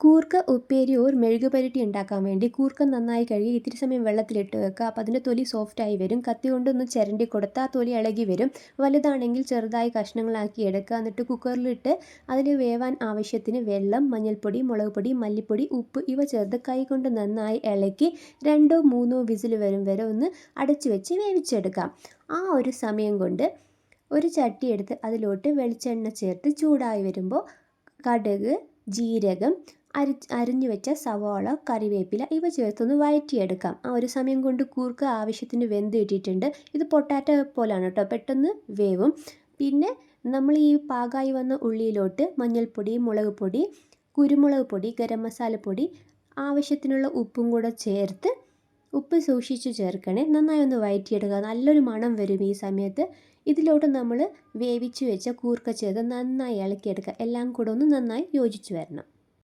കൂർക്ക ഉപ്പേരി ഓർ മെഴുകുപുരട്ടി ഉണ്ടാക്കാൻ വേണ്ടി കൂർക്ക നന്നായി കഴുകി ഇത്തിരി സമയം വെള്ളത്തിലിട്ട് വെക്കുക. അപ്പോൾ അതിന്റെ തൊലി സോഫ്റ്റായി വരും. കത്തി കൊണ്ടൊന്ന് ചിരണ്ടി കൊടുത്താൽ തൊലി ഇളകി വരും. വലുതാണെങ്കിൽ ചെറുതായി കഷ്ണങ്ങളാക്കി എടുക്കുക. എന്നിട്ട് കുക്കറിലിട്ട് അതിൽ വേവാൻ ആവശ്യത്തിന് വെള്ളം മഞ്ഞൾപ്പൊടി മുളക് പൊടി മല്ലിപ്പൊടി ഉപ്പ് ഇവ ചേർത്ത് കൈ കൊണ്ട് നന്നായി ഇളക്കി രണ്ടോ മൂന്നോ വിസിൽ വരും വരെ ഒന്ന് അടച്ചു വെച്ച് വേവിച്ചെടുക്കാം. ആ ഒരു സമയം കൊണ്ട് ഒരു ചട്ടി എടുത്ത് അതിലോട്ട് വെളിച്ചെണ്ണ ചേർത്ത് ചൂടായി വരുമ്പോൾ കടുക് ജീരകം അരി അരിഞ്ഞു വെച്ച സവാള കറിവേപ്പില ഇവ ചേർത്തൊന്ന് വഴറ്റിയെടുക്കാം ആ ഒരു സമയം കൊണ്ട് കൂർക്ക ആവശ്യത്തിന് വെന്ത് കിട്ടിയിട്ടുണ്ട്. ഇത് പൊട്ടാറ്റോ പോലാണ് കേട്ടോ. പെട്ടെന്ന് വേവും. പിന്നെ നമ്മൾ ഈ പാകായി വന്ന ഉള്ളിയിലോട്ട് മഞ്ഞൾപ്പൊടി മുളക് പൊടി കുരുമുളക് പൊടി ഗരം മസാലപ്പൊടി ആവശ്യത്തിനുള്ള ഉപ്പും കൂടെ ചേർത്ത് ഉപ്പ് സൂക്ഷിച്ച് ചേർക്കണേ. നന്നായി ഒന്ന് വഴറ്റിയെടുക്കുക നല്ലൊരു മണം വരും ഈ സമയത്ത്. ഇതിലോട്ട് നമ്മൾ വേവിച്ച് വെച്ച കൂർക്ക ചേർത്ത് നന്നായി ഇളക്കിയെടുക്കുക. എല്ലാം കൂടെ ഒന്ന് നന്നായി യോജിച്ച് വരണം.